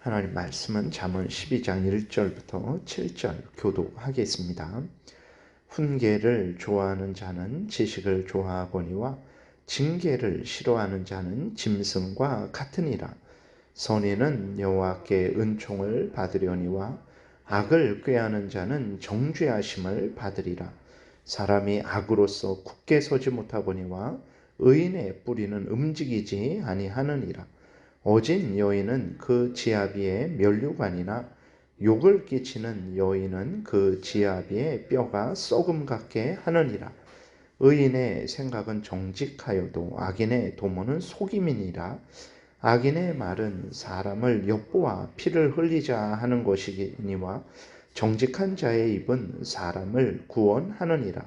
하나님 말씀은 잠언 12장 1절부터 7절 교도하겠습니다. 훈계를 좋아하는 자는 지식을 좋아하거니와 징계를 싫어하는 자는 짐승과 같으니라. 선인은 여호와께 은총을 받으려니와 악을 꾀하는 자는 정죄하심을 받으리라. 사람이 악으로서 굳게 서지 못하거니와 의인의 뿌리는 움직이지 아니하느니라. 어진 여인은 그 지아비의 면류관이나 욕을 끼치는 여인은 그 지아비의 뼈가 썩음 같게 하느니라. 의인의 생각은 정직하여도 악인의 도모는 속임이니라. 악인의 말은 사람을 엿보아 피를 흘리자 하는 것이니와 정직한 자의 입은 사람을 구원하느니라.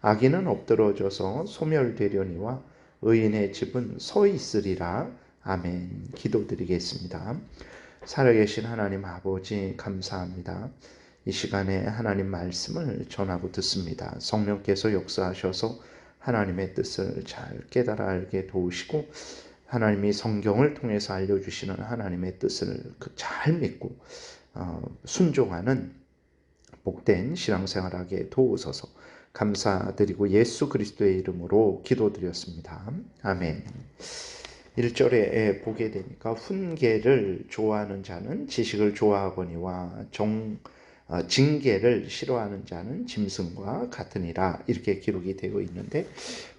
악인은 엎드러져서 소멸되려니와 의인의 집은 서 있으리라. 아멘. 기도드리겠습니다. 살아계신 하나님 아버지 감사합니다. 이 시간에 하나님 말씀을 전하고 듣습니다. 성령께서 역사하셔서 하나님의 뜻을 잘 깨달아 알게 도우시고 하나님이 성경을 통해서 알려주시는 하나님의 뜻을 그잘 믿고 어, 순종하는 복된 신앙생활하게 도우소서 감사드리고 예수 그리스도의 이름으로 기도드렸습니다. 아멘. 1절에 보게 되니까 훈계를 좋아하는 자는 지식을 좋아하거니와 정 어, 징계를 싫어하는 자는 짐승과 같으니라 이렇게 기록이 되고 있는데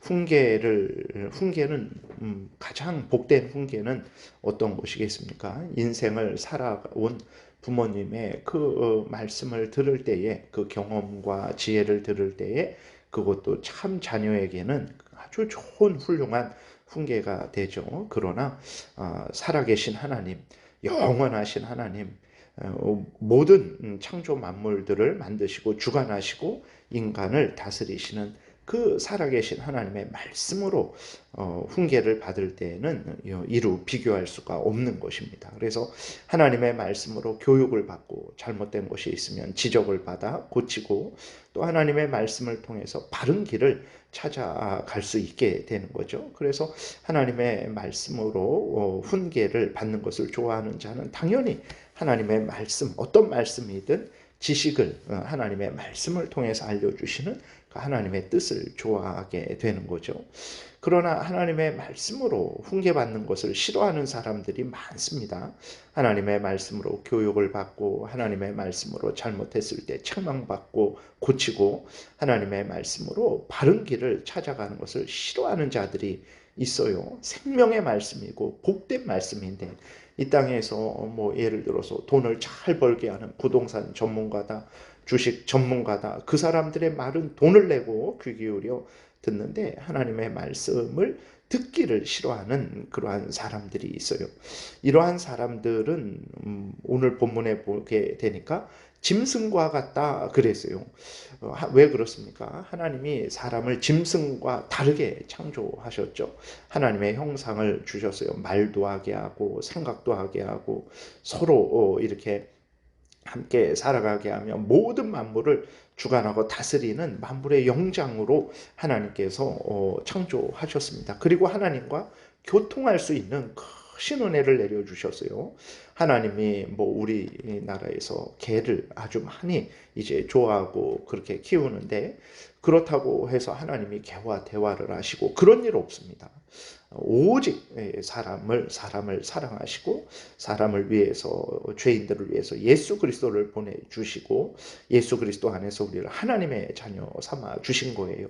훈계를 훈계는 음, 가장 복된 훈계는 어떤 것이겠습니까? 인생을 살아온 부모님의 그 어, 말씀을 들을 때에 그 경험과 지혜를 들을 때에 그것도 참 자녀에게는 아주 좋은 훌륭한 훈계가 되죠. 그러나 어, 살아계신 하나님, 영원하신 하나님, 어, 모든 창조 만물들을 만드시고 주관하시고 인간을 다스리시는 그 살아계신 하나님의 말씀으로 어, 훈계를 받을 때에는 이루 비교할 수가 없는 것입니다. 그래서 하나님의 말씀으로 교육을 받고 잘못된 것이 있으면 지적을 받아 고치고 또 하나님의 말씀을 통해서 바른 길을 찾아갈 수 있게 되는 거죠. 그래서 하나님의 말씀으로 어, 훈계를 받는 것을 좋아하는 자는 당연히 하나님의 말씀, 어떤 말씀이든 지식을 어, 하나님의 말씀을 통해서 알려주시는 그 하나님의 뜻을 좋아하게 되는 거죠. 그러나 하나님의 말씀으로 훈계받는 것을 싫어하는 사람들이 많습니다. 하나님의 말씀으로 교육을 받고 하나님의 말씀으로 잘못했을 때 책망받고 고치고 하나님의 말씀으로 바른 길을 찾아가는 것을 싫어하는 자들이 있어요. 생명의 말씀이고 복된 말씀인데 이 땅에서 뭐 예를 들어서 돈을 잘 벌게 하는 부동산 전문가다, 주식 전문가다. 그 사람들의 말은 돈을 내고 귀 기울여 듣는데 하나님의 말씀을 듣기를 싫어하는 그러한 사람들이 있어요. 이러한 사람들은 음, 오늘 본문에 보게 되니까 짐승과 같다 그랬어요. 어, 왜 그렇습니까? 하나님이 사람을 짐승과 다르게 창조하셨죠. 하나님의 형상을 주셨어요. 말도 하게 하고 생각도 하게 하고 서로 어, 이렇게 함께 살아가게 하며 모든 만물을 주관하고 다스리는 만물의 영장으로 하나님께서 어, 창조하셨습니다. 그리고 하나님과 교통할 수 있는 크신 은혜를 내려주셨어요. 하나님이 뭐 우리나라에서 개를 아주 많이 이제 좋아하고 그렇게 키우는데 그렇다고 해서 하나님이 개와 대화를 하시고 그런 일 없습니다. 오직 사람을 사람을 사랑하시고 사람을 위해서 죄인들을 위해서 예수 그리스도를 보내 주시고 예수 그리스도 안에서 우리를 하나님의 자녀 삼아 주신 거예요.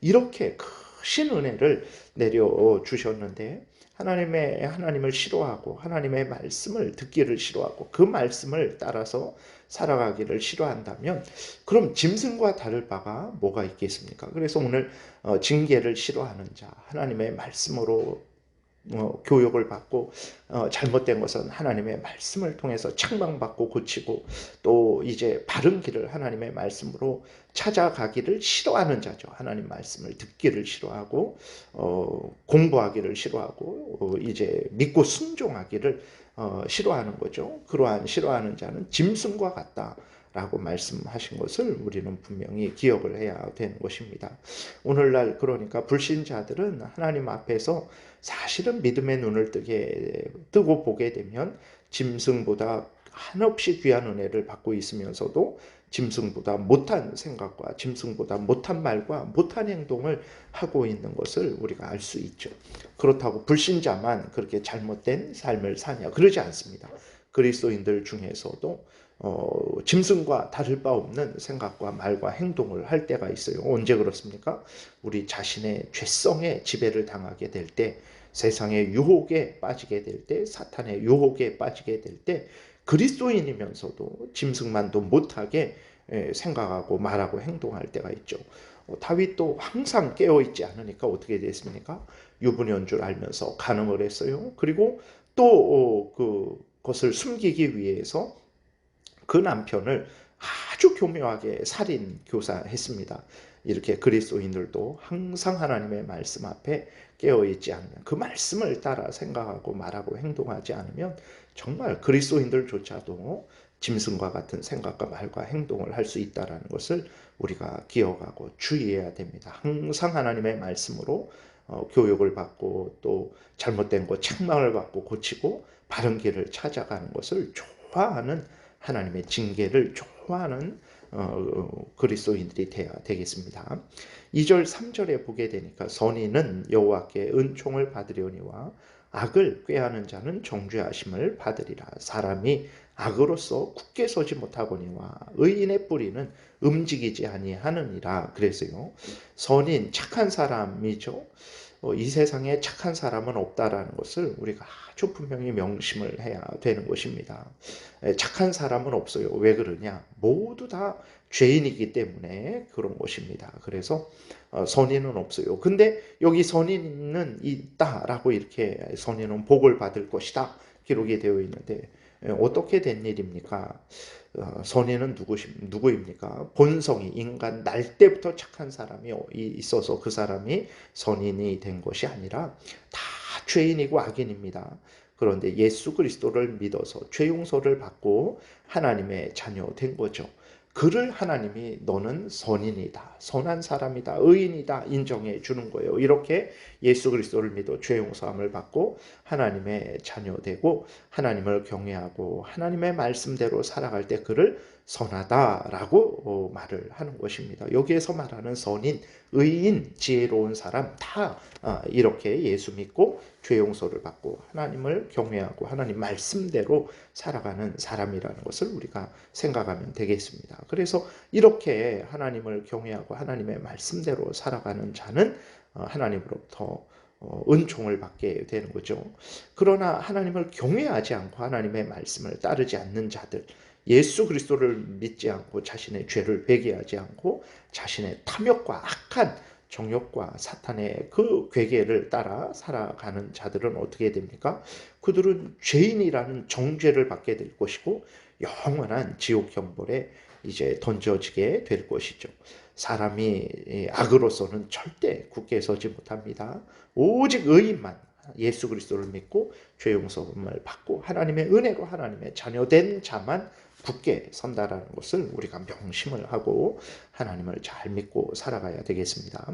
이렇게 크신 은혜를 내려 주셨는데 하나님의 하나님을 싫어하고 하나님의 말씀을 듣기를 싫어하고 그 말씀을 따라서 살아가기를 싫어한다면 그럼 짐승과 다를 바가 뭐가 있겠습니까? 그래서 오늘 어, 징계를 싫어하는 자 하나님의 말씀으로 어, 교육을 받고 어, 잘못된 것은 하나님의 말씀을 통해서 책망받고 고치고 또 이제 바른 길을 하나님의 말씀으로 찾아가기를 싫어하는 자죠. 하나님 말씀을 듣기를 싫어하고 어, 공부하기를 싫어하고 어, 이제 믿고 순종하기를 어, 싫어하는 거죠. 그러한 싫어하는 자는 짐승과 같다. 라고 말씀하신 것을 우리는 분명히 기억을 해야 되는 것입니다. 오늘날 그러니까 불신자들은 하나님 앞에서 사실은 믿음의 눈을 뜨게 뜨고 보게 되면 짐승보다 한없이 귀한 은혜를 받고 있으면서도 짐승보다 못한 생각과 짐승보다 못한 말과 못한 행동을 하고 있는 것을 우리가 알 수 있죠. 그렇다고 불신자만 그렇게 잘못된 삶을 사냐 그러지 않습니다. 그리스도인들 중에서도 어, 짐승과 다를 바 없는 생각과 말과 행동을 할 때가 있어요. 언제 그렇습니까? 우리 자신의 죄성에 지배를 당하게 될 때, 세상의 유혹에 빠지게 될 때, 사탄의 유혹에 빠지게 될 때, 그리스도인이면서도 짐승만도 못하게 생각하고 말하고 행동할 때가 있죠. 어, 다윗도 항상 깨어 있지 않으니까 어떻게 됐습니까? 유부녀인 줄 알면서 간음을 했어요. 그리고 또 어, 그것을 숨기기 위해서 그 남편을 아주 교묘하게 살인 교사했습니다. 이렇게 그리스도인들도 항상 하나님의 말씀 앞에 깨어 있지 않으면 그 말씀을 따라 생각하고 말하고 행동하지 않으면 정말 그리스도인들조차도 짐승과 같은 생각과 말과 행동을 할 수 있다라는 것을 우리가 기억하고 주의해야 됩니다. 항상 하나님의 말씀으로 어, 교육을 받고 또 잘못된 것 책망을 받고 고치고 바른 길을 찾아가는 것을 좋아하는 하나님의 징계를 좋아하는 어, 그리스도인들이 되어야 되겠습니다. 2절 3절에 보게 되니까 선인은 여호와께 은총을 받으려니와 악을 꾀하는 자는 정죄하심을 받으리라. 사람이 악으로서 굳게 서지 못하거니와 의인의 뿌리는 움직이지 아니하느니라. 그래서요. 선인 착한 사람이죠. 어, 이 세상에 착한 사람은 없다라는 것을 우리가 아주 분명히 명심을 해야 되는 것입니다. 착한 사람은 없어요. 왜 그러냐? 모두 다 죄인이기 때문에 그런 것입니다. 그래서 어, 선인은 없어요. 근데 여기 선인은 있다라고 이렇게 선인은 복을 받을 것이다 기록이 되어 있는데 어떻게 된 일입니까? 어, 선인은 누구시, 누구입니까? 본성이 인간 날 때부터 착한 사람이 있어서 그 사람이 선인이 된 것이 아니라 다 죄인이고 악인입니다. 그런데 예수 그리스도를 믿어서 죄 용서를 받고 하나님의 자녀 된 거죠. 그를 하나님이 너는 선인이다, 선한 사람이다, 의인이다. 인정해 주는 거예요. 이렇게 예수 그리스도를 믿어 죄 용서함을 받고 하나님의 자녀 되고 하나님을 경외하고 하나님의 말씀대로 살아갈 때 그를 선하다라고 어, 말을 하는 것입니다. 여기에서 말하는 선인, 의인, 지혜로운 사람 다 아, 이렇게 예수 믿고 죄 용서를 받고 하나님을 경외하고 하나님 말씀대로 살아가는 사람이라는 것을 우리가 생각하면 되겠습니다. 그래서 이렇게 하나님을 경외하고 하나님의 말씀대로 살아가는 자는 어, 하나님으로부터 어, 은총을 받게 되는 거죠. 그러나 하나님을 경외하지 않고 하나님의 말씀을 따르지 않는 자들 예수 그리스도를 믿지 않고 자신의 죄를 회개하지 않고 자신의 탐욕과 악한 정욕과 사탄의 그 괴계를 따라 살아가는 자들은 어떻게 됩니까? 그들은 죄인이라는 정죄를 받게 될 것이고 영원한 지옥 형벌에 이제 던져지게 될 것이죠. 사람이 악으로서는 절대 굳게 서지 못합니다. 오직 의인만 예수 그리스도를 믿고 죄 용서를 받고 하나님의 은혜로 하나님의 자녀된 자만 굳게 선다라는 것을 우리가 명심을 하고 하나님을 잘 믿고 살아가야 되겠습니다.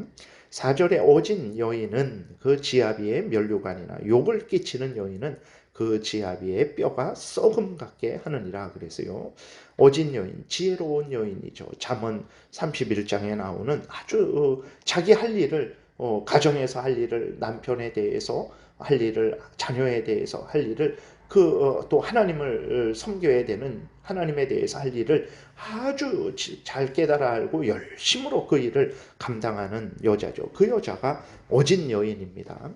4절에 어진 여인은 그 지아비의 면류관이나 욕을 끼치는 여인은 그 지아비의 뼈가 썩음 같게 하느니라 그랬어요. 어진 여인, 지혜로운 여인이죠. 잠언 31장에 나오는 아주 어, 자기 할 일을 어, 가정에서 할 일을 남편에 대해서 할 일을 자녀에 대해서 할 일을 그또 어, 하나님을 섬겨야 되는 하나님에 대해서 할 일을 아주 잘 깨달아 알고 열심으로 그 일을 감당하는 여자죠. 그 여자가 어진 여인입니다.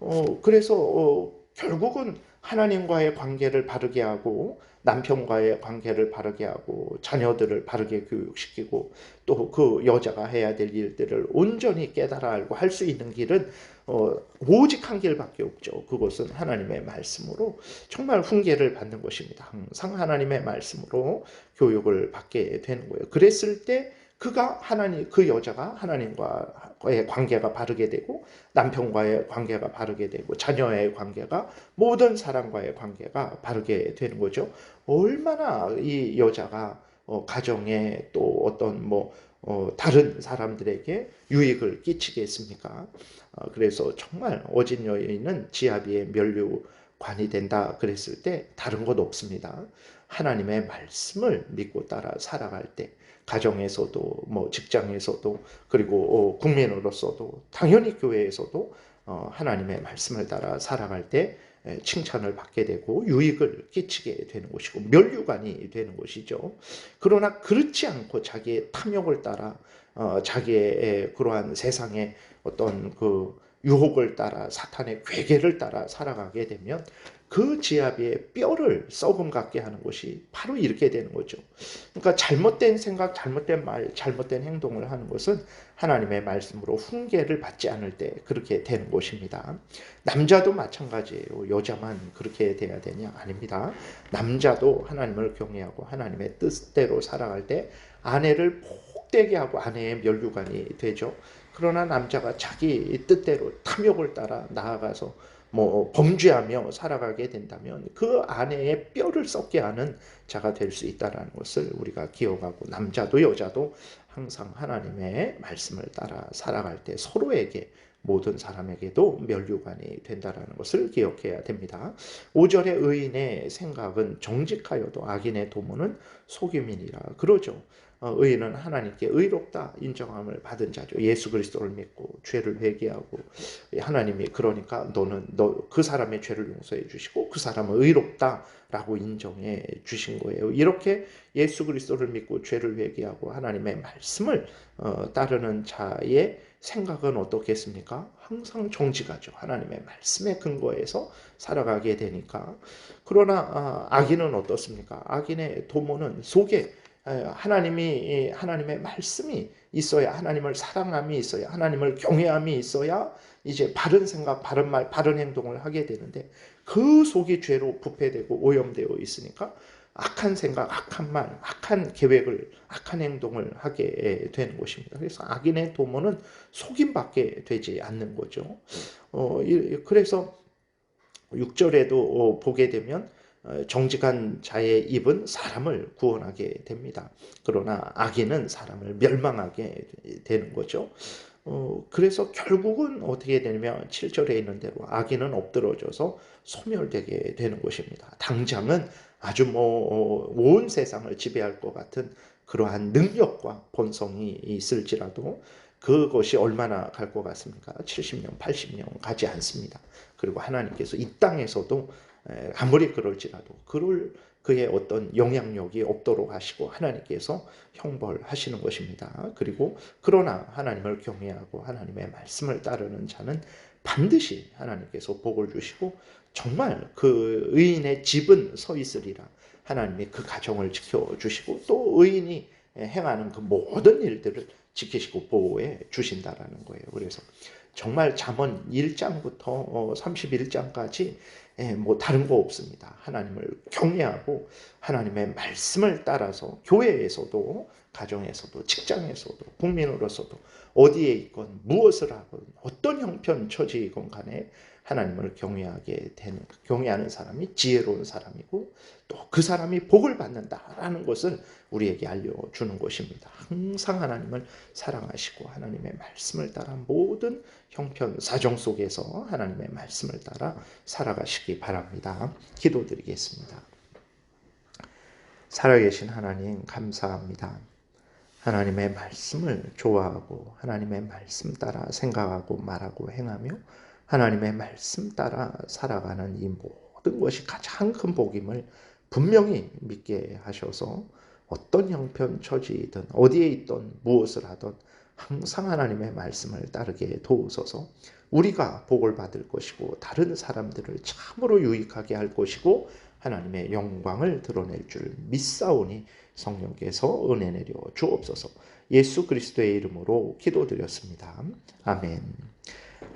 어, 그래서 어, 결국은 하나님과의 관계를 바르게 하고 남편과의 관계를 바르게 하고 자녀들을 바르게 교육시키고 또 그 여자가 해야 될 일들을 온전히 깨달아 알고 할 수 있는 길은 어, 오직 한 길밖에 없죠. 그것은 하나님의 말씀으로 정말 훈계를 받는 것입니다. 항상 하나님의 말씀으로 교육을 받게 되는 거예요. 그랬을 때 그가 하나님 그 여자가 하나님과의 관계가 바르게 되고 남편과의 관계가 바르게 되고 자녀의 관계가 모든 사람과의 관계가 바르게 되는 거죠. 얼마나 이 여자가 어, 가정에 또 어떤 뭐 어, 다른 사람들에게 유익을 끼치겠습니까? 어, 그래서 정말 어진 여인은 지아비의 면류 관이 된다 그랬을 때 다른 것 없습니다. 하나님의 말씀을 믿고 따라 살아갈 때 가정에서도 뭐 직장에서도 그리고 어, 국민으로서도 당연히 교회에서도 어, 하나님의 말씀을 따라 살아갈 때 칭찬을 받게 되고 유익을 끼치게 되는 것이고 멸류관이 되는 것이죠. 그러나 그렇지 않고 자기의 탐욕을 따라 어, 자기의 그러한 세상의 어떤 그 유혹을 따라 사탄의 괴계를 따라 살아가게 되면 그 지압의 뼈를 썩음 같게 하는 것이 바로 이렇게 되는 거죠. 그러니까 잘못된 생각, 잘못된 말, 잘못된 행동을 하는 것은 하나님의 말씀으로 훈계를 받지 않을 때 그렇게 되는 것입니다. 남자도 마찬가지예요. 여자만 그렇게 돼야 되냐? 아닙니다. 남자도 하나님을 경외하고 하나님의 뜻대로 살아갈 때 아내를 복되게 하고 아내의 멸류관이 되죠. 그러나 남자가 자기 뜻대로 탐욕을 따라 나아가서 뭐 범죄하며 살아가게 된다면 그 아내의 뼈를 썩게 하는 자가 될 수 있다라는 것을 우리가 기억하고 남자도 여자도 항상 하나님의 말씀을 따라 살아갈 때 서로에게 모든 사람에게도 멸류관이 된다라는 것을 기억해야 됩니다. 5절의 의인의 생각은 정직하여도 악인의 도모는 속임이니라 그러죠. 어, 의인은 하나님께 의롭다 인정함을 받은 자죠. 예수 그리스도를 믿고 죄를 회개하고 하나님이 그러니까 너는 너 그 사람의 죄를 용서해 주시고 그 사람은 의롭다라고 인정해 주신 거예요. 이렇게 예수 그리스도를 믿고 죄를 회개하고 하나님의 말씀을 어, 따르는 자의 생각은 어떻겠습니까? 항상 정직하죠. 하나님의 말씀에 근거해서 살아가게 되니까. 그러나 아, 악인은 어떻습니까? 악인의 도모는 속에 하나님이 하나님의 말씀이 있어야 하나님을 사랑함이 있어야 하나님을 경외함이 있어야 이제 바른 생각, 바른 말, 바른 행동을 하게 되는데 그 속이 죄로 부패되고 오염되어 있으니까 악한 생각, 악한 말, 악한 계획을, 악한 행동을 하게 되는 것입니다. 그래서 악인의 도모는 속임밖에 되지 않는 거죠. 어, 그래서 6절에도 보게 되면 어, 정직한 자의 입은 사람을 구원하게 됩니다. 그러나 악인은 사람을 멸망하게 되는 거죠. 어, 그래서 결국은 어떻게 되냐면 7절에 있는 대로 악인은 엎드러져서 소멸되게 되는 것입니다. 당장은 아주 뭐온 어, 세상을 지배할 것 같은 그러한 능력과 본성이 있을지라도 그것이 얼마나 갈 것 같습니까? 70년, 80년 가지 않습니다. 그리고 하나님께서 이 땅에서도 아무리 그럴지라도 그럴 그의 어떤 영향력이 없도록 하시고 하나님께서 형벌하시는 것입니다. 그리고 그러나 하나님을 경외하고 하나님의 말씀을 따르는 자는 반드시 하나님께서 복을 주시고 정말 그 의인의 집은 서 있으리라. 하나님이 그 가정을 지켜 주시고 또 의인이 행하는 그 모든 일들을 지키시고 보호해 주신다라는 거예요. 그래서 정말 잠언 1장부터 31장까지 어, 예, 뭐 다른 거 없습니다. 하나님을 경외하고 하나님의 말씀을 따라서 교회에서도 가정에서도 직장에서도 국민으로서도 어디에 있건 무엇을 하건 어떤 형편 처지이건 간에 하나님을 경외하게 되는 경외하는 사람이 지혜로운 사람이고 또 그 사람이 복을 받는다라는 것을 우리에게 알려주는 것입니다. 항상 하나님을 사랑하시고 하나님의 말씀을 따라 모든 형편 사정 속에서 하나님의 말씀을 따라 살아가시기 바랍니다. 기도드리겠습니다. 살아계신 하나님 감사합니다. 하나님의 말씀을 좋아하고 하나님의 말씀 따라 생각하고 말하고 행하며 하나님의 말씀 따라 살아가는 이 모든 것이 가장 큰 복임을 분명히 믿게 하셔서 어떤 형편 처지이든 어디에 있든 무엇을 하든 항상 하나님의 말씀을 따르게 도우소서 우리가 복을 받을 것이고 다른 사람들을 참으로 유익하게 할 것이고 하나님의 영광을 드러낼 줄 믿사오니 성령께서 은혜 내려 주옵소서 예수 그리스도의 이름으로 기도드렸습니다. 아멘.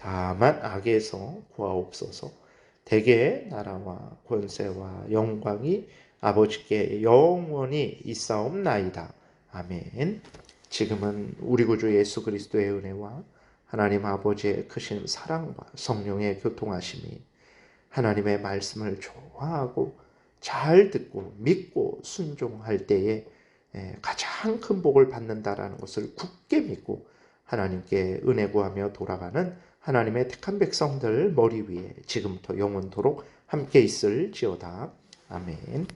다만 악에서 구하옵소서 대개 나라와 권세와 영광이 아버지께 영원히 있사옵나이다. 아멘. 지금은 우리 구주 예수 그리스도의 은혜와 하나님 아버지의 크신 사랑과 성령의 교통하심이 하나님의 말씀을 좋아하고 잘 듣고 믿고 순종할 때에 에, 가장 큰 복을 받는다라는 것을 굳게 믿고 하나님께 은혜 구하며 돌아가는 하나님의 택한 백성들 머리 위에 지금부터 영원토록 함께 있을지어다. 아멘.